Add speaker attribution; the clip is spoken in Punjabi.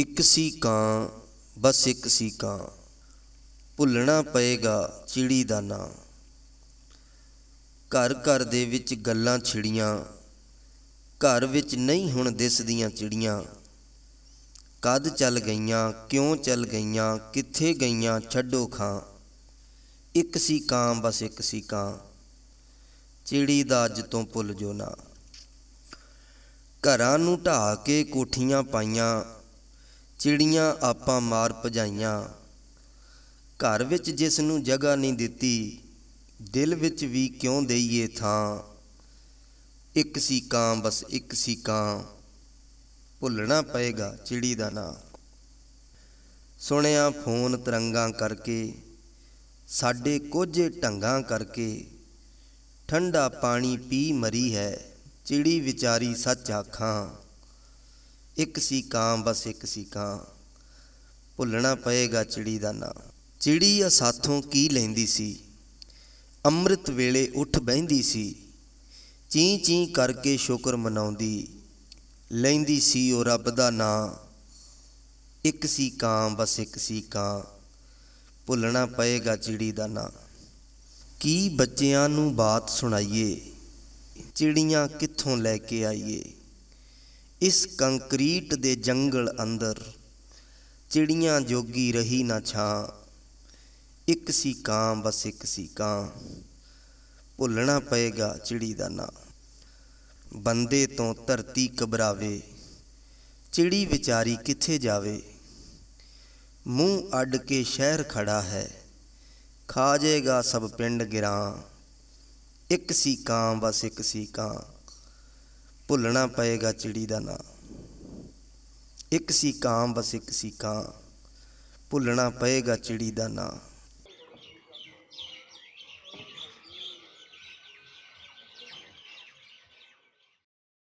Speaker 1: ਇੱਕ ਸੀ ਕਾਂ, ਬਸ ਇੱਕ ਸੀ ਕਾਂ। ਭੁੱਲਣਾ ਪਏਗਾ ਚਿੜੀ ਦਾ ਨਾਂ। ਘਰ ਘਰ ਦੇ ਵਿੱਚ ਗੱਲਾਂ ਛਿੜੀਆਂ, ਘਰ ਵਿੱਚ ਨਹੀਂ ਹੁਣ ਦਿਸਦੀਆਂ ਚਿੜੀਆਂ। ਕਦ ਚੱਲ ਗਈਆਂ, ਕਿਉਂ ਚੱਲ ਗਈਆਂ, ਕਿੱਥੇ ਗਈਆਂ, ਛੱਡੋ ਖਾਂ। ਇੱਕ ਸੀ ਕਾਂ, ਬਸ ਇੱਕ ਸੀ ਕਾਂ। ਚਿੜੀ ਦਾ ਅੱਜ ਤੋਂ ਭੁੱਲ ਜੋ ਨਾ। ਘਰਾਂ ਨੂੰ ਢਾਹ ਕੇ ਕੋਠੀਆਂ ਪਾਈਆਂ ਚਿੜੀਆਂ ਆਪਾਂ ਮਾਰ ਭਜਾਈਆਂ। ਘਰ ਵਿੱਚ ਜਿਸ ਨੂੰ ਜਗ੍ਹਾ ਨਹੀਂ ਦਿੱਤੀ, ਦਿਲ ਵਿੱਚ ਵੀ ਕਿਉਂ ਦਈਏ ਥਾਂ? ਇੱਕ ਸੀ ਕਾਂ, ਬਸ ਇੱਕ ਸੀ ਕਾਂ। ਭੁੱਲਣਾ ਪਏਗਾ ਚਿੜੀ ਦਾ ਨਾਂ। ਸੁਣਿਆ ਫੋਨ ਤਰੰਗਾਂ ਕਰਕੇ, ਸਾਡੇ ਕੋਝੇ ਢੰਗਾਂ ਕਰਕੇ। ਠੰਡਾ ਪਾਣੀ ਪੀ ਮਰੀ ਹੈ, ਚਿੜੀ ਵਿਚਾਰੀ ਸੱਚ ਆਖਾਂ। ਇੱਕ ਸੀ ਕਾਂ, ਬਸ ਇੱਕ ਸੀ ਕਾਂ। ਭੁੱਲਣਾ ਪਏਗਾ ਚਿੜੀ ਦਾ ਨਾਂ। ਚਿੜੀ ਆ ਸਾਥੋਂ ਕੀ ਲੈਂਦੀ ਸੀ? ਅੰਮ੍ਰਿਤ ਵੇਲੇ ਉੱਠ ਬਹਿੰਦੀ ਸੀ। ਚੀਂ ਚੀਂ ਕਰਕੇ ਸ਼ੁਕਰ ਮਨਾਉਂਦੀ। ਲੈਂਦੀ ਸੀ ਉਹ ਰੱਬ ਦਾ ਨਾਂ। ਇੱਕ ਸੀ ਕਾਂ, ਬਸ ਇੱਕ ਸੀ ਕਾਂ। ਭੁੱਲਣਾ ਪਏਗਾ ਚਿੜੀ ਦਾ ਨਾਂ। ਕੀ ਬੱਚਿਆਂ ਨੂੰ ਬਾਤ ਸੁਣਾਈਏ? ਚਿੜੀਆਂ ਕਿੱਥੋਂ ਲੈ ਕੇ ਆਈਏ? ਇਸ ਕੰਕਰੀਟ ਦੇ ਜੰਗਲ ਅੰਦਰ ਚਿੜੀਆਂ ਜੋਗੀ ਰਹੀ ਨਾ ਛਾਂ। ਇੱਕ ਸੀ ਕਾਂ, ਬਸ ਇੱਕ ਸੀ ਕਾਂ। ਭੁੱਲਣਾ ਪਏਗਾ ਚਿੜੀ ਦਾ ਨਾਂ। ਬੰਦੇ ਤੋਂ ਧਰਤੀ ਘਬਰਾਵੇ। ਚਿੜੀ ਵਿਚਾਰੀ ਕਿੱਥੇ ਜਾਵੇ? ਮੂੰਹ ਅੱਡ ਕੇ ਸ਼ਹਿਰ ਖੜਾ ਹੈ। ਖਾ ਜਾਏਗਾ ਸਭ ਪਿੰਡ ਗਿਰਾਂ। ਇੱਕ ਸੀ ਕਾਂ, ਬਸ ਇੱਕ ਸੀ ਕਾਂ। ਭੁੱਲਣਾ ਪਏਗਾ ਚਿੜੀ ਦਾ ਨਾਂ। ਇੱਕ ਸੀ ਕਾਂ ਬਸ ਇੱਕ ਸੀ ਕਾਂ। ਭੁੱਲਣਾ ਪਏਗਾ ਚਿੜੀ ਦਾ ਨਾਂ।